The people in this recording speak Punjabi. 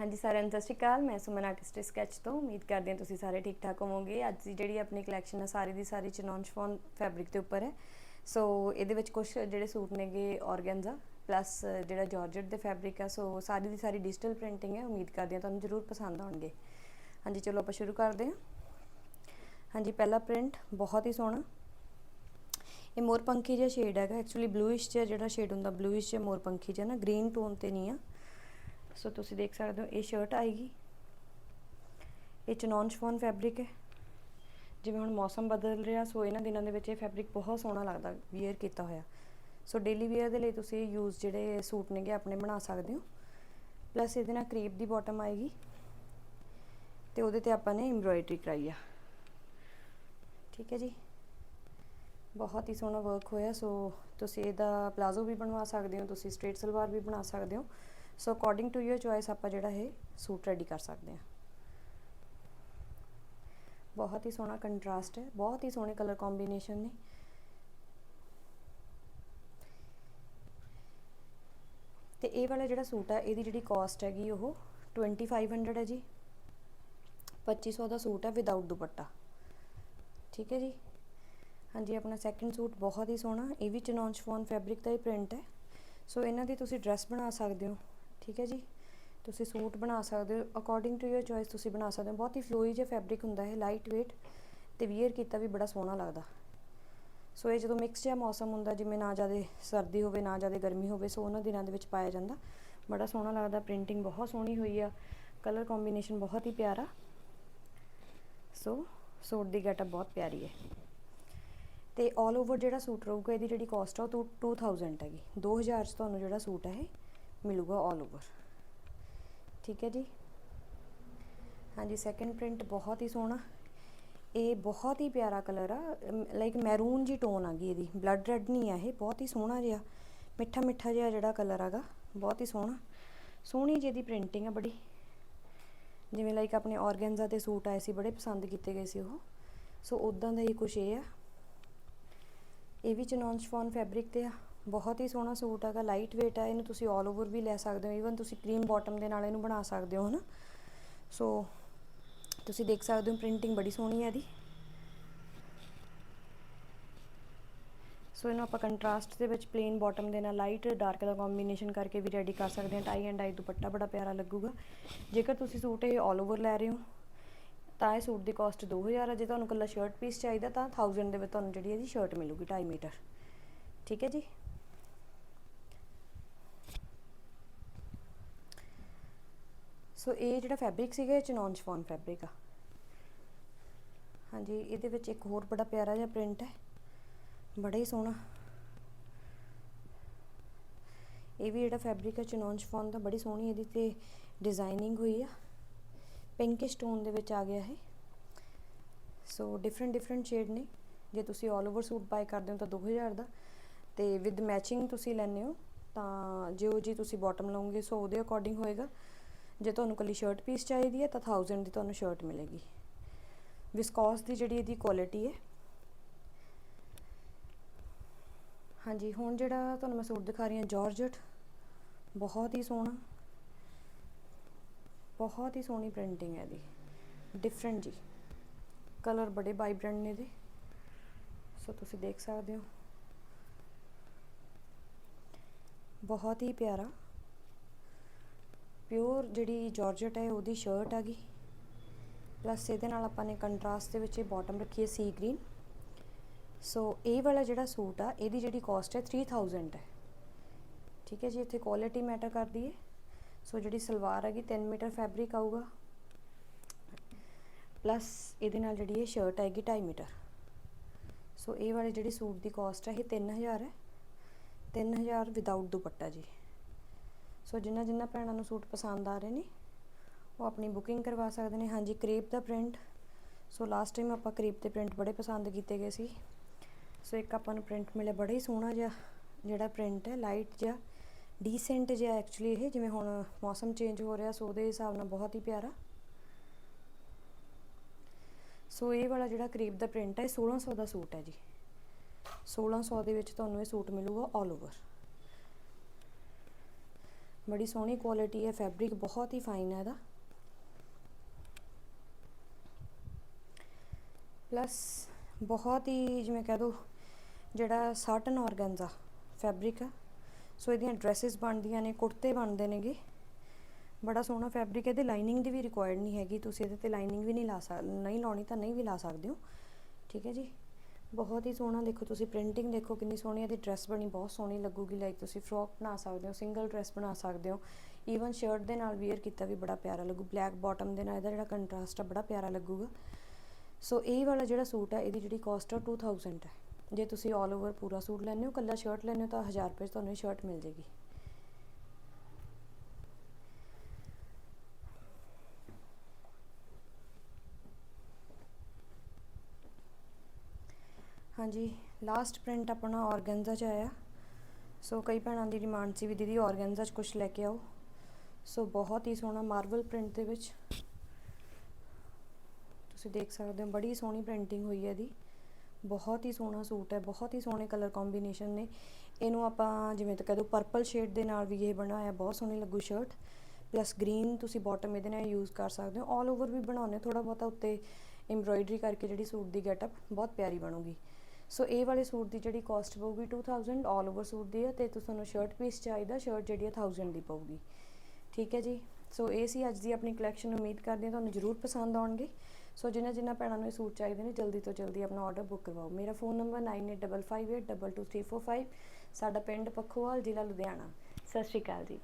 ਹਾਂਜੀ, ਸਾਰਿਆਂ ਨੂੰ ਸਤਿ ਸ਼੍ਰੀ ਅਕਾਲ। ਮੈਂ ਸੁਮਨ ਆਰਟਿਸਟ ਸਕੈਚ ਤੋਂ। ਉਮੀਦ ਕਰਦੇ ਹਾਂ ਤੁਸੀਂ ਸਾਰੇ ਠੀਕ ਠਾਕ ਹੋਵੋਗੇ। ਅੱਜ ਦੀ ਜਿਹੜੀ ਆਪਣੀ ਕਲੈਕਸ਼ਨ ਹੈ ਸਾਰੀ ਦੀ ਸਾਰੀ ਚਨੌਨ ਸ਼ਫੋਨ ਫੈਬਰਿਕ ਦੇ ਉੱਪਰ ਹੈ। ਸੋ ਇਹਦੇ ਵਿੱਚ ਕੁਝ ਜਿਹੜੇ ਸੂਟ ਨੇਗੇ ਔਰਗੈਂਜ਼ਾ ਪਲੱਸ ਜਿਹੜਾ ਜਾਰਜਟ ਦੇ ਫੈਬਰਿਕ ਆ ਸੋ ਸਾਰੀ ਦੀ ਸਾਰੀ ਡਿਜੀਟਲ ਪ੍ਰਿੰਟਿੰਗ ਹੈ। ਉਮੀਦ ਕਰਦੇ ਹਾਂ ਤੁਹਾਨੂੰ ਜ਼ਰੂਰ ਪਸੰਦ ਆਉਣਗੇ। ਹਾਂਜੀ, ਚਲੋ ਆਪਾਂ ਸ਼ੁਰੂ ਕਰਦੇ ਹਾਂ। ਹਾਂਜੀ, ਪਹਿਲਾ ਪ੍ਰਿੰਟ ਬਹੁਤ ਹੀ ਸੋਹਣਾ। ਇਹ ਮੋਰਪੰਖੀ ਜਿਹਾ ਸ਼ੇਡ ਹੈਗਾ। ਐਕਚੁਅਲੀ ਬਲੂਇਸ਼ ਜਿਹਾ ਜਿਹੜਾ ਸ਼ੇਡ ਹੁੰਦਾ ਬਲੂਇਸ਼ ਜਿਹਾ ਮੋਰਪੰਖੀ ਜਿਹਾ ਨਾ ਗ੍ਰੀਨ ਟੋਨ ਤੇ ਨਹੀਂ ਆ। ਸੋ ਤੁਸੀਂ ਦੇਖ ਸਕਦੇ ਹੋ, ਇਹ ਸ਼ਰਟ ਆਏਗੀ। ਇਹ ਚਨੌਨ ਸ਼ਫੋਨ ਫੈਬਰਿਕ ਹੈ। ਜਿਵੇਂ ਹੁਣ ਮੌਸਮ ਬਦਲ ਰਿਹਾ, ਸੋ ਇਹਨਾਂ ਦਿਨਾਂ ਦੇ ਵਿੱਚ ਇਹ ਫੈਬਰਿਕ ਬਹੁਤ ਸੋਹਣਾ ਲੱਗਦਾ ਵੀਅਰ ਕੀਤਾ ਹੋਇਆ। ਸੋ ਡੇਲੀ ਵੀਅਰ ਦੇ ਲਈ ਤੁਸੀਂ ਯੂਜ਼ ਜਿਹੜੇ ਸੂਟ ਨੇਗੇ, ਆਪਣੇ ਬਣਾ ਸਕਦੇ ਹੋ। ਪਲੱਸ ਇਹਦੇ ਨਾਲ ਕਰੀਬ ਦੀ ਬਾਟਮ ਆਏਗੀ। ਤੇ ਉਹਦੇ ਤੇ ਆਪਾਂ ਨੇ ਐਮਬ੍ਰੋਇਡਰੀ ਕਰਾਈ ਆ। ਠੀਕ ਹੈ ਜੀ। ਬਹੁਤ ਹੀ ਸੋਹਣਾ ਵਰਕ ਹੋਇਆ, ਸੋ ਤੁਸੀਂ ਇਹਦਾ ਪਲਾਜ਼ੋ ਵੀ ਬਣਵਾ ਸਕਦੇ ਹੋ, ਤੁਸੀਂ ਸਟ੍ਰੇਟ ਸਲਵਾਰ ਵੀ ਬਣਾ ਸਕਦੇ ਹੋ। So according to your choice ਆਪਾਂ ਜਿਹੜਾ ਇਹ ਸੂਟ ਰੈਡੀ ਕਰ ਸਕਦੇ ਹਾਂ। ਬਹੁਤ ਹੀ ਸੋਹਣਾ ਕੰਟਰਾਸਟ ਹੈ, ਬਹੁਤ ਹੀ ਸੋਹਣੇ ਕਲਰ ਕੰਬੀਨੇਸ਼ਨ ਨੇ। ਤੇ ਇਹ ਵਾਲਾ ਜਿਹੜਾ ਸੂਟ ਹੈ ਇਹਦੀ ਜਿਹੜੀ ਕਾਸਟ ਹੈਗੀ ਉਹ 2500 ਹੈ ਜੀ। 2500 ਦਾ ਸੂਟ ਹੈ ਵਿਦਆਊਟ ਦੁਪੱਟਾ। ਠੀਕ ਹੈ ਜੀ? ਹਾਂਜੀ, ਆਪਣਾ ਸੈਕੰਡ ਸੂਟ ਬਹੁਤ ਹੀ ਸੋਹਣਾ, ਇਹ ਵੀ ਚਨੌਨ ਸ਼ਫੋਨ ਫੈਬਰਿਕ ਦਾ ਹੀ ਪ੍ਰਿੰਟ ਹੈ। ਸੋ ਇਹਨਾਂ ਦੀ ਤੁਸੀਂ ਡਰੈਸ ਬਣਾ ਸਕਦੇ ਹੋ। ਠੀਕ ਹੈ ਜੀ? ਤੁਸੀਂ ਸੂਟ ਬਣਾ ਸਕਦੇ ਹੋ। ਅਕੋਰਡਿੰਗ ਟੂ ਯੋਰ ਚੋਇਸ ਤੁਸੀਂ ਬਣਾ ਸਕਦੇ ਹੋ। ਬਹੁਤ ਹੀ ਫਲੋਈ ਜਿਹਾ ਫੈਬਰਿਕ ਹੁੰਦਾ ਹੈ ਲਾਈਟ weight ਤੇ ਵੀਅਰ ਕੀਤਾ ਵੀ ਬੜਾ ਸੋਹਣਾ ਲੱਗਦਾ। ਸੋ ਇਹ ਜਦੋਂ ਮਿਕਸ ਜਿਹਾ ਮੌਸਮ ਹੁੰਦਾ, ਜਿਵੇਂ ਨਾ ਜ਼ਿਆਦਾ ਸਰਦੀ ਹੋਵੇ, ਨਾ ਜ਼ਿਆਦਾ ਗਰਮੀ ਹੋਵੇ ਸੋ ਉਹਨਾਂ ਦਿਨਾਂ ਦੇ ਵਿੱਚ ਪਾਇਆ ਜਾਂਦਾ। ਬੜਾ ਸੋਹਣਾ ਲੱਗਦਾ ਪ੍ਰਿੰਟਿੰਗ ਬਹੁਤ ਸੋਹਣੀ ਹੋਈ ਆ। ਕਲਰ ਕੰਬੀਨੇਸ਼ਨ ਬਹੁਤ ਹੀ ਪਿਆਰਾ। ਸੋ ਸੂਟ ਦੀ ਗੈਟਅਪ ਬਹੁਤ ਪਿਆਰੀ ਹੈ। ਤੇ 올 ਓਵਰ ਜਿਹੜਾ ਸੂਟ ਰਹੂਗਾ, ਇਹਦੀ ਜਿਹੜੀ ਕਾਸਟ ਆ ਉਹ 2000 ਹੈਗੀ। 2000 ਚ ਤੁਹਾਨੂੰ ਜਿਹੜਾ ਸੂਟ ਹੈ ਇਹ ਮਿਲੂਗਾ 올 ਓਵਰ ਠੀਕ ਹੈ ਜੀ? ਹਾਂਜੀ ਸੈਕੰਡ ਪ੍ਰਿੰਟ ਬਹੁਤ ਹੀ ਸੋਹਣਾ। ਇਹ ਬਹੁਤ ਹੀ ਪਿਆਰਾ ਕਲਰ ਆ। ਲਾਈਕ ਮੈਰੂਨ ਜੀ ਟੋਨ ਆ ਗਈ ਇਹਦੀ। ਬਲੱਡ ਰੈੱਡ ਨਹੀਂ ਆ ਇਹ, ਬਹੁਤ ਹੀ ਸੋਹਣਾ ਜਿਹਾ, ਮਿੱਠਾ ਮਿੱਠਾ ਜਿਹਾ ਜਿਹੜਾ ਕਲਰ ਆਗਾ। ਬਹੁਤ ਹੀ ਸੋਹਣਾ। ਸੋਹਣੀ ਜਿਹੀ ਦੀ ਪ੍ਰਿੰਟਿੰਗ ਆ ਬੜੀ। ਜਿਵੇਂ ਲਾਈਕ ਆਪਣੇ ਆਰਗੈਂਜ਼ਾ 'ਤੇ ਸੂਟ ਆਏ ਸੀ, ਬੜੇ ਪਸੰਦ ਕੀਤੇ ਗਏ ਸੀ ਉਹ। ਸੋ ਉਦਾਂ ਦਾ ਹੀ ਕੁਝ ਇਹ ਆ। ਇਹ ਵੀ ਚਨੌਨ ਸ਼ਫੋਨ ਫੈਬਰਿਕ ਤੇ ਆ। ਬਹੁਤ ਹੀ ਸੋਹਣਾ ਸੂਟ ਹੈਗਾ ਲਾਈਟ weight ਹੈ ਇਹਨੂੰ ਤੁਸੀਂ 올 ਓਵਰ ਵੀ ਲੈ ਸਕਦੇ ਹੋ ਈਵਨ ਤੁਸੀਂ ਕਰੀਮ ਬਾਟਮ ਦੇ ਨਾਲ ਇਹਨੂੰ ਬਣਾ ਸਕਦੇ ਹੋ, ਹਨਾ? ਸੋ ਤੁਸੀਂ ਦੇਖ ਸਕਦੇ ਹੋ ਪ੍ਰਿੰਟਿੰਗ ਬੜੀ ਸੋਹਣੀ ਹੈ ਇਹਦੀ। ਸੋ ਇਹਨੂੰ ਆਪਾਂ ਕੰਟਰਾਸਟ ਦੇ ਵਿੱਚ ਪਲੇਨ ਬਾਟਮ ਦੇ ਨਾਲ ਲਾਈਟ ਡਾਰਕ ਦਾ ਕੰਬੀਨੇਸ਼ਨ ਕਰਕੇ ਵੀ ਰੈਡੀ ਕਰ ਸਕਦੇ ਹਾਂ। ਟਾਈ ਐਂਡ ਆਈ ਦੁਪੱਟਾ ਬੜਾ ਪਿਆਰਾ ਲੱਗੂਗਾ। ਜੇਕਰ ਤੁਸੀਂ ਸੂਟ ਇਹ 올 ਓਵਰ ਲੈ ਰਹੇ ਹੋ, ਤਾਂ ਇਹ ਸੂਟ ਦੀ ਕਾਸਟ 2000 ਹੈ ਜੇ ਤੁਹਾਨੂੰ ਕੱਲਾ ਸ਼ਰਟ ਪੀਸ ਚਾਹੀਦਾ, ਤਾਂ 1000 ਦੇ ਵਿੱਚ ਤੁਹਾਨੂੰ ਜਿਹੜੀ ਇਹਦੀ ਸ਼ਰਟ ਮਿਲੂਗੀ 2.5 ਮੀਟਰ। ਠੀਕ ਹੈ ਜੀ? ਸੋ ਇਹ ਜਿਹੜਾ ਫੈਬਰਿਕ ਸੀਗਾ, ਇਹ ਚਨੌਨ ਸ਼ਫੋਨ ਫੈਬਰਿਕ ਆ। ਹਾਂਜੀ, ਇਹਦੇ ਵਿੱਚ ਇੱਕ ਹੋਰ ਬੜਾ ਪਿਆਰਾ ਜਿਹਾ ਪ੍ਰਿੰਟ ਹੈ। ਬੜਾ ਹੀ ਸੋਹਣਾ। ਇਹ ਵੀ ਜਿਹੜਾ ਫੈਬਰਿਕ ਹੈ ਚਨੌਨ ਸ਼ਫੋਨ ਦਾ, ਬੜੀ ਸੋਹਣੀ ਇਹਦੀ ਤੇ ਡਿਜ਼ਾਈਨਿੰਗ ਹੋਈ ਆ। ਪਿੰਕਿਸ਼ ਟੋਨ ਦੇ ਵਿੱਚ ਆ ਗਿਆ ਹੈ ਸੋ ਡਿਫਰੈਂਟ ਡਿਫਰੈਂਟ ਸ਼ੇਡ ਨੇ। ਜੇ ਤੁਸੀਂ 올 ਓਵਰ ਸੂਟ ਬਾਈ ਕਰਦੇ ਹੋ, ਤਾਂ 2000 ਦਾ। ਤੇ ਵਿਦ ਮੈਚਿੰਗ ਤੁਸੀਂ ਲੈਣੇ ਹੋ, ਤਾਂ ਜਿਉ ਜੀ ਤੁਸੀਂ ਬਾਟਮ ਲਓਗੇ ਸੋ ਉਹਦੇ ਅਕੋਰਡਿੰਗ ਹੋਏਗਾ। ਜੇ ਤੁਹਾਨੂੰ ਕੱਲੀ ਸ਼ਰਟ ਪੀਸ ਚਾਹੀਦੀ ਹੈ ਤਾਂ 1000 ਦੀ ਤੁਹਾਨੂੰ ਸ਼ਰਟ ਮਿਲੇਗੀ। ਵਿਸਕੋਸ ਦੀ ਜਿਹੜੀ ਇਹਦੀ ਕੁਆਲਿਟੀ ਹੈ। ਹਾਂਜੀ, ਹੁਣ ਜਿਹੜਾ ਤੁਹਾਨੂੰ ਮੈਂ ਸੂਟ ਦਿਖਾ ਰਹੀ ਹਾਂ ਜਾਰਜਟ ਬਹੁਤ ਹੀ ਸੋਹਣਾ। ਬਹੁਤ ਹੀ ਸੋਹਣੀ ਪ੍ਰਿੰਟਿੰਗ ਹੈ ਇਹਦੀ। ਡਿਫਰੈਂਟ ਜੀ। ਕਲਰ ਬੜੇ ਵਾਈਬ੍ਰੈਂਟ ਨੇ ਇਹਦੇ। ਸੋ ਤੁਸੀਂ ਦੇਖ ਸਕਦੇ ਹੋ। ਬਹੁਤ ਹੀ ਪਿਆਰਾ। ਪਿਓਰ ਜਿਹੜੀ ਜਾਰਜਟ ਹੈ, ਉਹਦੀ ਸ਼ਰਟ ਹੈਗੀ। ਪਲੱਸ ਇਹਦੇ ਨਾਲ ਆਪਾਂ ਨੇ ਕੰਟਰਾਸਟ ਦੇ ਵਿੱਚ ਇਹ ਬਾਟਮ ਰੱਖੀ ਹੈ ਸੀ ਗ੍ਰੀਨ ਸੋ ਇਹ ਵਾਲਾ ਜਿਹੜਾ ਸੂਟ ਆ, ਇਹਦੀ ਜਿਹੜੀ ਕਾਸਟ ਹੈ 3000 ਹੈ। ਠੀਕ ਹੈ ਜੀ, ਇੱਥੇ ਕੁਆਲਿਟੀ ਮੈਟਰ ਕਰਦੀ ਹੈ। ਸੋ ਜਿਹੜੀ ਸਲਵਾਰ ਹੈਗੀ 3 ਮੀਟਰ ਫੈਬਰਿਕ ਆਊਗਾ। ਪਲੱਸ ਇਹਦੇ ਨਾਲ ਜਿਹੜੀ ਇਹ ਸ਼ਰਟ ਆਏਗੀ 2.5 ਮੀਟਰ। ਸੋ ਇਹ ਵਾਲੇ ਜਿਹੜੀ ਸੂਟ ਦੀ ਕਾਸਟ ਹੈ, ਇਹ 3000 ਹੈ। 3000 ਵਿਦਆਊਟ ਦੁਪੱਟਾ ਜੀ। ਸੋ ਜਿਨ੍ਹਾਂ ਜਿਨ੍ਹਾਂ ਭੈਣਾਂ ਨੂੰ ਸੂਟ ਪਸੰਦ ਆ ਰਹੇ ਨੇ, ਉਹ ਆਪਣੀ ਬੁਕਿੰਗ ਕਰਵਾ ਸਕਦੇ ਨੇ। ਹਾਂਜੀ ਕਰੀਪ ਦਾ ਪ੍ਰਿੰਟ ਸੋ ਲਾਸਟ ਟਾਈਮ ਆਪਾਂ ਕਰੀਪ ਦੇ ਪ੍ਰਿੰਟ ਬੜੇ ਪਸੰਦ ਕੀਤੇ ਗਏ ਸੀ। ਸੋ ਇੱਕ ਆਪਾਂ ਨੂੰ ਪ੍ਰਿੰਟ ਮਿਲਿਆ ਬੜਾ ਹੀ ਸੋਹਣਾ ਜਿਹਾ, ਜਿਹੜਾ ਪ੍ਰਿੰਟ ਹੈ ਲਾਈਟ ਜਿਹਾ ਡੀਸੈਂਟ ਜਿਹਾ ਐਕਚੁਅਲੀ ਇਹ, ਜਿਵੇਂ ਹੁਣ ਮੌਸਮ ਚੇਂਜ ਹੋ ਰਿਹਾ, ਸੋ ਉਹਦੇ ਹਿਸਾਬ ਨਾਲ ਬਹੁਤ ਹੀ ਪਿਆਰਾ। ਸੋ ਇਹ ਵਾਲਾ ਜਿਹੜਾ ਕਰੀਬ ਦਾ ਪ੍ਰਿੰਟ ਹੈ 1600 ਦਾ ਸੂਟ ਹੈ ਜੀ। 1600 ਦੇ ਵਿੱਚ ਤੁਹਾਨੂੰ ਇਹ ਸੂਟ ਮਿਲੂਗਾ 올 ਓਵਰ ਬੜੀ ਸੋਹਣੀ ਕੁਆਲਿਟੀ ਹੈ ਫੈਬਰਿਕ ਬਹੁਤ ਹੀ ਫਾਈਨ ਹੈ ਇਹਦਾ। ਪਲੱਸ ਬਹੁਤ ਹੀ ਜਿਵੇਂ ਕਹਿ ਦੋ, ਜਿਹੜਾ ਸਾਟਨ ਆਰਗੈਂਜ਼ਾ ਫੈਬਰਿਕ ਆ ਸੋ ਇਹਦੀਆਂ ਡਰੈਸਸ ਬਣਦੀਆਂ ਨੇ, ਕੁੜਤੇ ਬਣਦੇ ਨੇਗੇ। ਬੜਾ ਸੋਹਣਾ ਫੈਬਰਿਕ ਇਹਦੇ ਲਾਈਨਿੰਗ ਦੀ ਵੀ ਰਿਕੁਆਇਰਡ ਨਹੀਂ ਹੈਗੀ, ਤੁਸੀਂ ਇਹਦੇ ਤੇ ਲਾਈਨਿੰਗ ਵੀ ਨਹੀਂ ਲਾ ਸਕ, ਨਹੀਂ ਲਾਉਣੀ ਤਾਂ ਨਹੀਂ ਵੀ ਲਾ ਸਕਦੇ ਹੋ। ਠੀਕ ਹੈ ਜੀ? ਬਹੁਤ ਹੀ ਸੋਹਣਾ, ਦੇਖੋ ਤੁਸੀਂ ਪ੍ਰਿੰਟਿੰਗ ਦੇਖੋ ਕਿੰਨੀ ਸੋਹਣੀ ਇਹਦੀ ਡਰੈਸ ਬਣੀ, ਬਹੁਤ ਸੋਹਣੀ ਲੱਗੂਗੀ ਲਾਈਕ ਤੁਸੀਂ ਫਰੋਕ ਬਣਾ ਸਕਦੇ ਹੋ ਸਿੰਗਲ ਡਰੈਸ ਬਣਾ ਸਕਦੇ ਹੋ ਈਵਨ ਸ਼ਰਟ ਦੇ ਨਾਲ ਵੇਅਰ ਕੀਤਾ ਵੀ ਬੜਾ ਪਿਆਰਾ ਲੱਗੂ ਬਲੈਕ ਬਾਟਮ ਦੇ ਨਾਲ ਇਹਦਾ ਜਿਹੜਾ ਕੰਟਰਾਸਟ ਆ ਬੜਾ ਪਿਆਰਾ ਲੱਗੂਗਾ। ਸੋ ਇਹ ਵਾਲਾ ਜਿਹੜਾ ਸੂਟ ਹੈ ਇਹਦੀ ਜਿਹੜੀ ਕਾਸਟ ਆ 2000 ਹੈ ਜੇ ਤੁਸੀਂ 올 ਓਵਰ ਪੂਰਾ ਸੂਟ ਲੈਂਦੇ ਹੋ, ਕੱਲਾ ਸ਼ਰਟ ਲੈਂਦੇ ਹੋ ਤਾਂ 1000 ਰੁਪਏ 'ਚ ਤੁਹਾਨੂੰ ਇਹ ਸ਼ਰਟ ਮਿਲ ਜੇਗੀ ਹਾਂਜੀ ਲਾਸਟ ਪ੍ਰਿੰਟ ਆਪਣਾ ਔਰਗੈਂਜ਼ਾ 'ਚ ਆਇਆ। ਸੋ ਕਈ ਭੈਣਾਂ ਦੀ ਡਿਮਾਂਡ ਸੀ ਵੀ ਦੀਦੀ ਔਰਗੈਂਜ਼ਾ 'ਚ ਕੁਝ ਲੈ ਕੇ ਆਓ। ਸੋ ਬਹੁਤ ਹੀ ਸੋਹਣਾ ਮਾਰਬਲ ਪ੍ਰਿੰਟ ਦੇ ਵਿੱਚ। ਤੁਸੀਂ ਦੇਖ ਸਕਦੇ ਹੋ, ਬੜੀ ਸੋਹਣੀ ਪ੍ਰਿੰਟਿੰਗ ਹੋਈ ਹੈ ਇਹਦੀ। ਬਹੁਤ ਹੀ ਸੋਹਣਾ ਸੂਟ ਹੈ, ਬਹੁਤ ਹੀ ਸੋਹਣੇ ਕਲਰ ਕੰਬੀਨੇਸ਼ਨ ਨੇ। ਇਹਨੂੰ ਆਪਾਂ ਜਿਵੇਂ ਤਾਂ ਕਹਦੋ ਪਰਪਲ ਸ਼ੇਡ ਦੇ ਨਾਲ ਵੀ ਇਹ ਬਣਾਇਆ, ਬਹੁਤ ਸੋਹਣੀ ਲੱਗੂ ਸ਼ਰਟ ਪਲੱਸ ਗ੍ਰੀਨ ਤੁਸੀਂ ਬਾਟਮ ਇਹਦੇ ਨਾਲ ਯੂਜ਼ ਕਰ ਸਕਦੇ ਹੋ। ਆਲ ਓਵਰ ਵੀ ਬਣਾਉਣੇ ਥੋੜਾ ਬਹੁਤਾ ਉੱਤੇ ਐਮਬ੍ਰੋਇਡਰੀ ਕਰਕੇ ਜਿਹੜੀ ਸੂਟ ਦੀ ਗੈਟਅਪ ਬਹੁਤ ਪਿਆਰੀ ਬਣੂਗੀ। ਸੋ ਇਹ ਵਾਲੇ ਸੂਟ ਦੀ ਜਿਹੜੀ ਕਾਸਟ ਪਊਗੀ 2000 ਆਲ ਓਵਰ ਸੂਟ ਦੀ ਹੈ ਤੇ ਤੁਹਾਨੂੰ ਸ਼ਰਟ ਪੀਸ ਚਾਹੀਦਾ ਸ਼ਰਟ ਜਿਹੜੀ ਹੈ 1000 ਦੀ ਪਊਗੀ। ਠੀਕ ਹੈ ਜੀ? ਸੋ ਇਹ ਸੀ ਅੱਜ ਦੀ ਆਪਣੀ ਕਲੈਕਸ਼ਨ ਉਮੀਦ ਕਰਦੇ ਹਾਂ ਤੁਹਾਨੂੰ ਜ਼ਰੂਰ ਪਸੰਦ ਆਉਣਗੇ। ਸੋ ਜਿਨ੍ਹਾਂ ਜਿਨ੍ਹਾਂ ਭੈਣਾਂ ਨੂੰ ਇਹ ਸੂਟ ਚਾਹੀਦੇ ਨੇ, ਜਲਦੀ ਤੋਂ ਜਲਦੀ ਆਪਣਾ ਆਰਡਰ ਬੁੱਕ ਕਰਵਾਓ। ਮੇਰਾ ਫੋਨ ਨੰਬਰ 9855822345 ਸਾਡਾ ਪਿੰਡ ਪੱਖੋਵਾਲ, ਜ਼ਿਲ੍ਹਾ ਲੁਧਿਆਣਾ। ਸਤਿ ਸ਼੍ਰੀ ਅਕਾਲ ਜੀ।